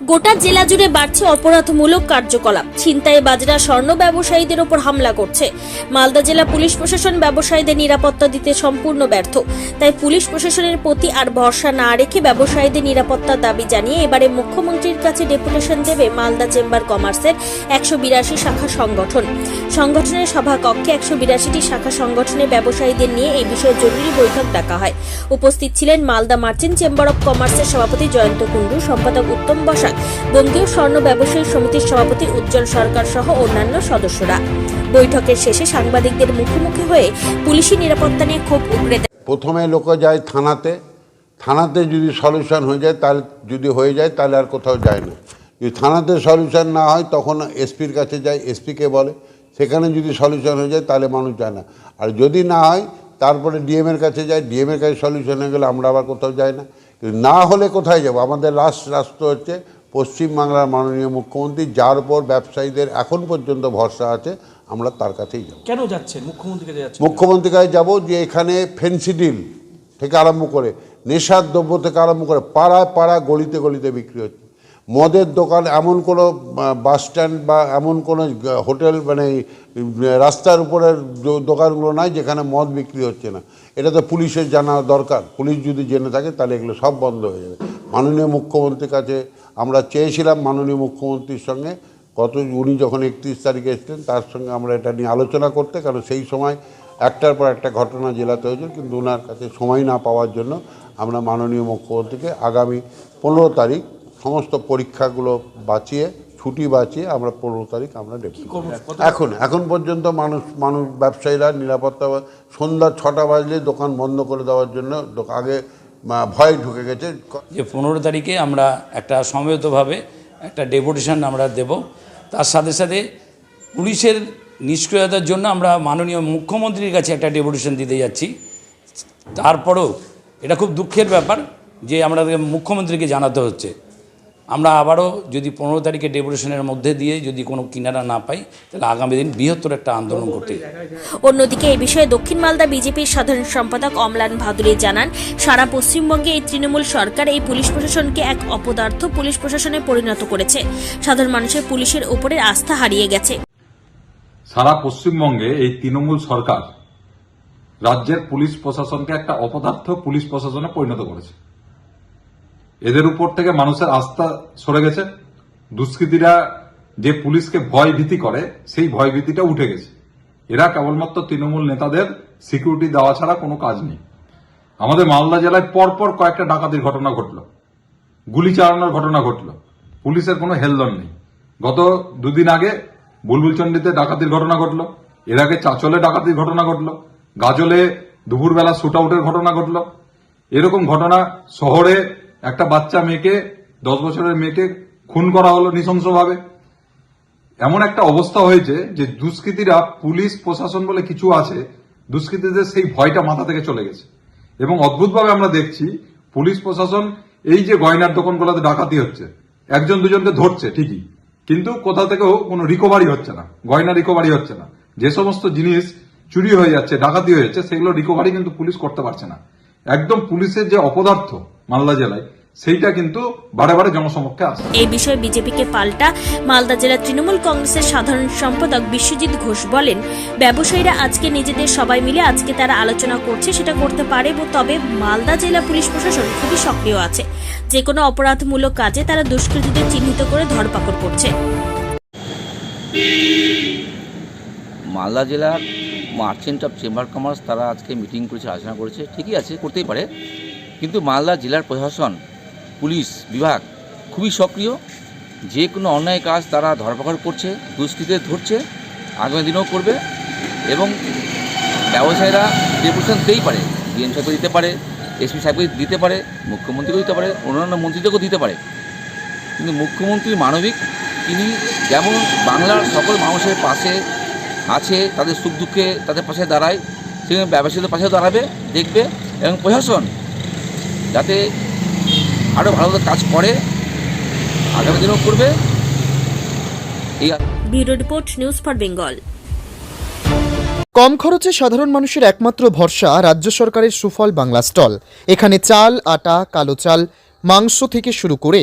গোটা জেলা জুড়ে বাড়ছে অপরাধমূলক কার্যকলাপ। ছিনতাই বাজরা স্বর্ণ ব্যবসায়ীদের ওপর হামলা করছে। মালদা জেলা পুলিশ প্রশাসন ব্যবসায়ীদের নিরাপত্তা দিতে সম্পূর্ণ ব্যর্থ। তাই পুলিশ প্রশাসনের প্রতি আর ভরসা না রেখে ব্যবসায়ীদের নিরাপত্তার দাবি জানিয়ে এবারে মুখ্যমন্ত্রীর কাছে ডেপুটেশন দেবে মালদা চেম্বার কমার্সের একশো বিরাশি শাখা সংগঠন। সংগঠনের সভাকক্ষে একশো বিরাশিটি শাখা সংগঠনের ব্যবসায়ীদের নিয়ে এই বিষয়ে জরুরি বৈঠক ডাকা হয়। উপস্থিত ছিলেন মালদা মার্চেন্ট চেম্বার অব কমার্সের সভাপতি জয়ন্ত কুণ্ডু, সম্পাদক উত্তম বসাক বঙ্গীয় স্বর্ণ ব্যবসায়ী সমিতির সভাপতি উজ্জ্বল সরকার সহ অন্যান্য সদস্যরা। বৈঠকের শেষে সাংবাদিকদের মুখোমুখি হয়ে পুলিশি নিরাপত্তা নিয়ে ক্ষোভ উগড়ে প্রথমে লোক যায় থানাতে। থানাতে যদি সলিউশন হয়ে যায় তাহলে যদি হয়ে যায় তাহলে আর কোথাও যায় না। যদি থানাতে সলিউশন না হয় তখন এসপির কাছে যায়, এসপিকে বলে। সেখানে যদি সলিউশন হয়ে যায় তাহলে মানুষ যায় না। আর যদি না হয় তারপরে ডিএমের কাছে যায়, ডিএমের কাছে সলিউশন হয়ে গেলে আমরা আবার কোথাও যাই না। না হলে কোথায় যাব? আমাদের লাস্ট রাষ্ট্র হচ্ছে পশ্চিমবাংলার মাননীয় মুখ্যমন্ত্রী যার উপর ব্যবসায়ীদের এখন পর্যন্ত ভরসা আছে আমরা তার কাছেই যাব। কেন যাচ্ছেন? মুখ্যমন্ত্রীর কাছে যাচ্ছেন মুখ্যমন্ত্রীর কাছে যাব যে এখানে ফেন্সিডিল থেকে আরম্ভ করে নেশার দ্রব্য থেকে আরম্ভ করে পাড়ায় পাড়া গলিতে গলিতে বিক্রি হচ্ছে। মদের দোকান এমন কোনো বাস স্ট্যান্ড বা এমন কোনো হোটেল মানে রাস্তার উপরের দোকানগুলো নাই যেখানে মদ বিক্রি হচ্ছে না। এটা তো পুলিশের জানা দরকার। পুলিশ যদি জেনে থাকে তাহলে এগুলো সব বন্ধ হয়ে যাবে। মাননীয় মুখ্যমন্ত্রীর কাছে আমরা চেয়েছিলাম মাননীয় মুখ্যমন্ত্রীর সঙ্গে গত, উনি যখন একত্রিশ তারিখে এসেছিলেন তার সঙ্গে আমরা এটা নিয়ে আলোচনা করতে, কারণ সেই সময় একটার পর একটা ঘটনা জেলাতে হয়েছিল, কিন্তু ওনার কাছে সময় না পাওয়ার জন্য আমরা মাননীয় মুখ্যমন্ত্রীকে আগামী পনেরো তারিখ সমস্ত পরীক্ষাগুলো বাঁচিয়ে ছুটি বাঁচিয়ে আমরা পনেরো তারিখ আমরা এখন এখন পর্যন্ত মানুষ মানুষ ব্যবসায়ীরা নিরাপত্তা সন্ধ্যা ছটা বাজলে দোকান বন্ধ করে দেওয়ার জন্য আগে ভয় ঢুকে গেছে। যে পনেরো তারিখে আমরা একটা সমবেতভাবে একটা ডেপুটেশন আমরা দেব। তার সাথে সাথে পুলিশের নিষ্ক্রিয়তার জন্য আমরা মাননীয় মুখ্যমন্ত্রীর কাছে একটা ডেপুটেশন দিতে যাচ্ছি। তারপরেও এটা খুব দুঃখের ব্যাপার যে আমাদেরকে মুখ্যমন্ত্রীকে জানাতে হচ্ছে। আমরা আবারও যদি পনেরো তারিখে ডেপুটেশনের মধ্যে দিয়ে যদি কোনো কিনারা না পাই তাহলে আগামী দিন বৃহত্তর একটা আন্দোলন করতে অন্যদিকে এই বিষয়ে দক্ষিণ মালদা বিজেপির সাধারণ সম্পাদক অমলান ভাদুরী জানান সারা পশ্চিমবঙ্গে এই তৃণমূল সরকার এই পুলিশ প্রশাসনকে এক অপদার্থ পুলিশ প্রশাসনে পরিণত করেছে। সাধারণ মানুষের পুলিশের উপরে আস্থা হারিয়ে গেছে। সারা পশ্চিমবঙ্গে এই তৃণমূল সরকার রাজ্যের পুলিশ প্রশাসনকে একটা অপদার্থ পুলিশ প্রশাসনে পরিণত করেছে। এদের উপর থেকে মানুষের আস্থা সরে গেছে। দুষ্কৃতীরা যে পুলিশকে ভয় ভীতি করে, সেই ভয় ভীতিটা উঠে গেছে। এরা কেবলমাত্র তৃণমূল নেতাদের সিকিউরিটি দেওয়া ছাড়া কোনো কাজ নেই। আমাদের মালদা জেলায় পরপর কয়েকটা ডাকাতির ঘটনা ঘটলো। গুলি চালানোর ঘটনা ঘটলো। পুলিশের কোনো হেলদন নেই। গত দুদিন আগে বুলবুলচন্ডিতে ডাকাতির ঘটনা ঘটলো। এর আগে চাচলে ডাকাতির ঘটনা ঘটলো। গাজলে দুপুরবেলা শুট আউটের ঘটনা ঘটলো। এরকম ঘটনা শহরে একটা বাচ্চা মেয়েকে, দশ বছরের মেয়েকে খুন করা হলো নৃশংসভাবে। এমন একটা অবস্থা হয়েছে যে দুষ্কৃতীরা পুলিশ, প্রশাসন বলে কিছু আছে, দুষ্কৃতীদের সেই ভয়টা মাথা থেকে চলে গেছে। এবং অদ্ভুতভাবে আমরা দেখছি পুলিশ, প্রশাসন এই যে গয়নার দোকানগুলোতে ডাকাতি হচ্ছে, একজন দুজনকে ধরছে ঠিকই, কিন্তু কোথা থেকেও কোনো রিকভারি হচ্ছে না, গয়না রিকভারি হচ্ছে না। যে সমস্ত জিনিস চুরি হয়ে যাচ্ছে, ডাকাতি হয়ে যাচ্ছে, সেগুলো রিকভারি কিন্তু পুলিশ করতে পারছে না। একদম পুলিশের যে অপদার্থ মালদা জেলায় সেইটা কিন্তু বারে বারে জনসমক্ষে আসছে এই বিষয়ে বিজেপিকে পাল্টা মালদা জেলা তৃণমূল কংগ্রেসের সাধারণ সম্পাদক বিশ্বজিৎ ঘোষ বলেন ব্যবসায়ীরা আজকে নিজেদের সবাই মিলে আজকে তারা আলোচনা করছে সেটা করতে পারে তবে মালদা জেলা পুলিশ প্রশাসন খুবই সক্রিয় আছে। যে কোনো অপরাধমূলক কাজে তারা দুষ্কৃতীদের চিহ্নিত করে ধরপাকড় করছে। মালদা জেলার মার্চেন্ট অফ চেম্বার কমার্স তারা আজকে মিটিং করেছে আলোচনা করেছে ঠিকই আছে করতেই পারে। কিন্তু মালদা জেলার প্রশাসন, পুলিশ বিভাগ খুবই সক্রিয়। যে কোনো অন্যায় কাজ তারা ধরপাকড় করছে দুষ্কৃতীদের ধরছে, আগামী দিনেও করবে এবং ব্যবসায়ীরা ডেপুটেশন দিতেই পারে ডিএম সাহেবকে দিতে পারে এসপি সাহেবকে দিতে পারে, মুখ্যমন্ত্রীকেও দিতে পারে, অন্যান্য মন্ত্রীদেরকেও দিতে পারে। কিন্তু মুখ্যমন্ত্রী মানবিক, তিনি যেমন বাংলার সকল মানুষের পাশে আছে, তাদের সুখ দুঃখে তাদের পাশে দাঁড়ায় সেখানে ব্যবসায়ীদের পাশে দাঁড়াবে, দেখবে এবং প্রশাসন যাতে আরও ভালো কাজ করে আগামী দিনেও করবে। এই bureau report news for Bengal. কম খরচে সাধারণ মানুষের একমাত্র ভরসা রাজ্য সরকারের সুফল বাংলা স্টল। এখানে চাল আটা কালো চাল মাংস থেকে শুরু করে